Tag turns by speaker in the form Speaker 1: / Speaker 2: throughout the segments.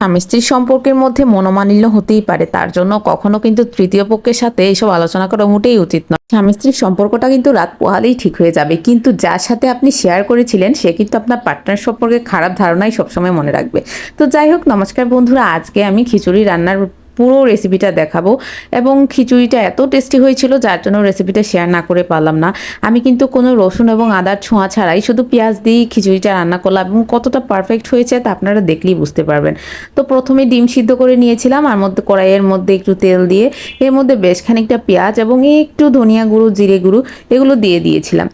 Speaker 1: স্বামী স্ত্রীর সম্পর্কের মধ্যে মনোমালিন্য হতেই পারে, তার জন্য কখনো কিন্তু তৃতীয় পক্ষের সাথে এসব আলোচনা করা মোটেই উচিত নয়। স্বামী স্ত্রীর সম্পর্কটা কিন্তু রাত পোহালেই ঠিক হয়ে যাবে, কিন্তু যার সাথে আপনি শেয়ার করেছিলেন, সে কিন্তু আপনার পার্টনার সম্পর্কে খারাপ ধারণাই সবসময় মনে রাখবে। তো যাই হোক, নমস্কার বন্ধুরা, আজকে আমি খিচুড়ি রান্নার পুরো রেসিপিটা দেখাবো। এবং খিচুড়িটা এত টেস্টি হয়েছিল, যার জন্য রেসিপিটা শেয়ার না করে পারলাম না। আমি কিন্তু কোনো রসুন এবং আদার ছোঁয়া ছাড়াই শুধু পেঁয়াজ দিয়েই খিচুড়িটা রান্না করলাম এবং কতটা পারফেক্ট হয়েছে তা আপনারা দেখলেই বুঝতে পারবেন। তো প্রথমে ডিম সিদ্ধ করে নিয়েছিলাম, আর মধ্যে কড়াইয়ের মধ্যে একটু তেল দিয়ে এর মধ্যে বেশ খানিকটা পেঁয়াজ এবং একটু ধনিয়া গুঁড়ো, জিরে গুঁড়ো এগুলো দিয়ে দিয়েছিলাম।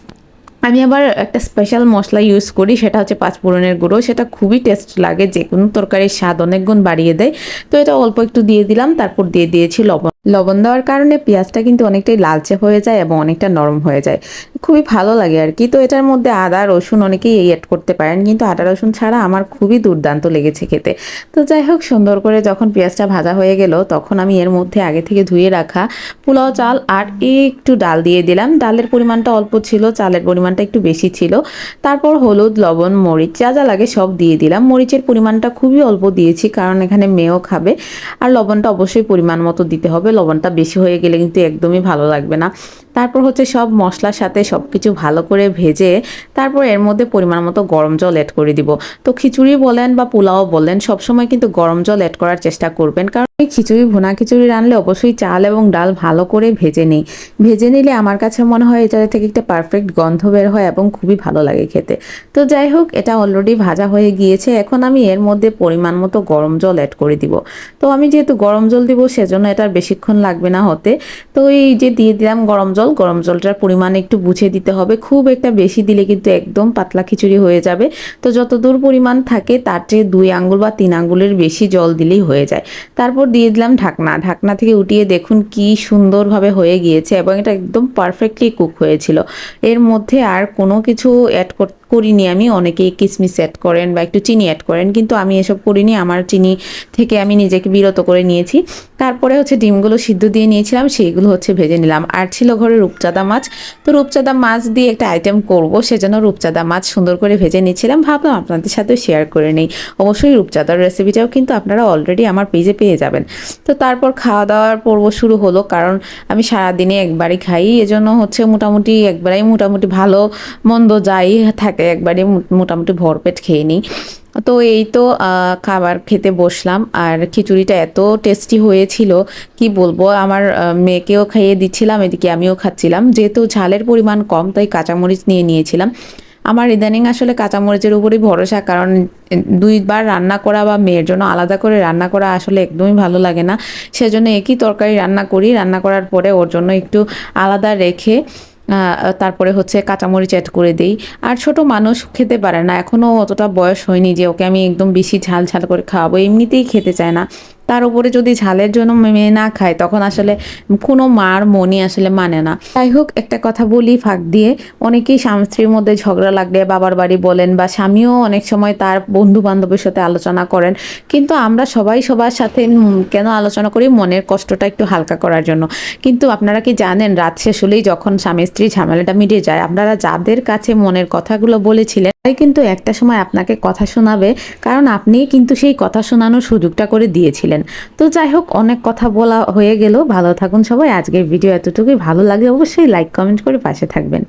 Speaker 1: আমি আবার একটা স্পেশাল মশলা ইউজ করি, সেটা হচ্ছে পাঁচফোড়নের গুঁড়ো। সেটা খুবই টেস্ট লাগে যে কোনো তরকারির স্বাদ অনেক গুণ বাড়িয়ে দেয়। তো এটা অল্প একটু দিয়ে দিলাম, তারপর দিয়ে দিয়েছি লবণ। লবণ দেওয়ার কারণে পেঁয়াজটা কিন্তু অনেকটাই লালচে হয়ে যায় এবং অনেকটা নরম হয়ে যায়। খুবই ভালো লাগে আর কি। তো এটার মধ্যে আদা, রসুন অনেকেই এই অ্যাড করতে পারেন, কিন্তু আদা, রসুন ছাড়া আমার খুবই দুর্দান্ত লেগেছে খেতে। তো যাই হোক, সুন্দর করে যখন পেঁয়াজটা ভাজা হয়ে গেল, তখন আমি এর মধ্যে আগে থেকে ধুয়ে রাখা পোলাও চাল আর একটু ডাল দিয়ে দিলাম। ডালের পরিমাণটা অল্প ছিল, চালের পরিমাণটা একটু বেশি ছিল। তারপর হলুদ, লবণ, মরিচ, যা যা লাগে সব দিয়ে দিলাম। মরিচের পরিমাণটা খুবই অল্প দিয়েছি, কারণ এখানে মেয়েও খাবে। আর লবণটা অবশ্যই পরিমাণ মতো দিতে হবে। লবণটা বেশি হয়ে গেলে কিন্তু একদমই ভালো লাগবে না। তারপর হচ্ছে সব মশলার সাথে সব কিছু ভালো করে ভেজে তারপর এর মধ্যে পরিমাণ মতো গরম জল অ্যাড করে দিব। তো খিচুড়ি বলেন বা পোলাও বলেন, সবসময় কিন্তু গরম জল অ্যাড করার চেষ্টা করবেন। কারণ এই খিচুড়ি, ভুনা খিচুড়ি রানলে অবশ্যই চাল এবং ডাল ভালো করে ভেজে নিই। ভেজে নিলে আমার কাছে মনে হয় এটা থেকে একটা পারফেক্ট গন্ধ বের হয় এবং খুবই ভালো লাগে খেতে। তো যাই হোক, এটা অলরেডি ভাজা হয়ে গিয়েছে। এখন আমি এর মধ্যে পরিমাণ মতো গরম জল অ্যাড করে দিব। তো আমি যেহেতু গরম জল দিব, সেজন্য এটার বেশিক্ষণ লাগবে না হতে। তো এই যে দিয়ে দিলাম গরম জল গরম জলটার পরিমাণ একটু বুঝে দিতে হবে। খুব একটা বেশি দিলে কিন্তু একদম পাতলা খিচুড়ি হয়ে যাবে। তো যতদূর পরিমাণ থাকে, তার চেয়ে দুই আঙ্গুল বা তিন আঙ্গুলের বেশি জল দিলেই হয়ে যায়। তারপর দিয়ে দিলাম ঢাকনা। ঢাকনা থেকে উঠিয়ে দেখুন কি সুন্দরভাবে হয়ে গিয়েছে এবং এটা একদম পারফেক্টলি কুক হয়েছিল। এর মধ্যে আর কোনো কিছু অ্যাড করতে করিনি আমি, অনেকেই কিসমিস অ্যাড করেন বা একটু চিনি অ্যাড করেন, কিন্তু আমি এসব করিনি, আমার চিনি থেকে আমি নিজেকে বিরত করে নিয়েছি। তারপরে হচ্ছে ডিমগুলো সিদ্ধ দিয়ে নিয়েছিলাম, সেইগুলো হচ্ছে ভেজে নিলাম। আর ছিল ঘরে রূপচাঁদা মাছ, তো রূপচাঁদা মাছ দিয়ে একটা আইটেম করব, সেজন্য রূপচাঁদা মাছ সুন্দর করে ভেজে নিয়েছিলাম, ভাবলাম আপনাদের সাথে শেয়ার করে নেই। অবশ্যই রূপচাঁদার রেসিপিটাও কিন্তু আপনারা অলরেডি আমার পেজে পেয়ে যাবেন। তো তারপর খাওয়া দাওয়ার পর্ব শুরু হলো, কারণ আমি সারাদিনে একবারই খাই, এজন্য হচ্ছে মোটামুটি একবারেই মোটামুটি ভালো মন্দ যাই থাকে একবারে মোটামুটি ভরপেট খেয়ে নিই। তো এই তো খাবার খেতে বসলাম। আর খিচুড়িটা এত টেস্টি হয়েছিল, কি বলব, আমার মেয়েকেও খাইয়ে দিচ্ছিলাম, এদিকে আমিও খাচ্ছিলাম। যেহেতু ঝালের পরিমাণ কম, তাই কাঁচামরিচ নিয়ে নিয়েছিলাম। আমার ইদানিং আসলে কাঁচামরিচের উপরই ভরসা, কারণ দুইবার রান্না করা বা মেয়ের জন্য আলাদা করে রান্না করা আসলে একদমই ভালো লাগে না। সেজন্য একই তরকারি রান্না করি। রান্না করার পরে ওর জন্য একটু আলাদা রেখে তারপরে হচ্ছে কাঁচামরিচ অ্যাড করে দিই। আর ছোট মানুষ খেতে পারে না এখনও অতটা বয়স হয়নি যে ওকে আমি একদম বেশি ঝাল ঝাল করে খাওয়াবো, এমনিতেই খেতে চায় না। তার উপরে যদি ঝালের জন্য মেয়ে না খায়, তখন আসলে কোনো মার মনই আসলে মানে না। যাই হোক, একটা কথা বলি ফাঁক দিয়ে। অনেকেই স্বামী স্ত্রীর মধ্যে ঝগড়া লাগলে বাবার বাড়ি বলেন বা স্বামীও অনেক সময় তার বন্ধু বান্ধবের সাথে আলোচনা করেন। কিন্তু আমরা সবাই সবার সাথে কেন আলোচনা করি? মনের কষ্টটা একটু হালকা করার জন্য। কিন্তু আপনারা কি জানেন, রাত শেষ হলেই যখন স্বামী স্ত্রী ঝামেলাটা মিটে যায়, আপনারা যাদের কাছে মনের কথাগুলো বলেছিলেন তাই কিন্তু একটা সময় আপনাকে কথা শোনাবে, কারণ আপনি কিন্তু সেই কথা শোনানোর সুযোগটা করে দিয়েছিলেন। তো যাই হোক, অনেক কথা বলা হয়ে গেল। ভালো থাকুন সবাই। আজকের ভিডিও এতটুকুই। ভালো লাগে অবশ্যই লাইক কমেন্ট করে পাশে থাকবেন।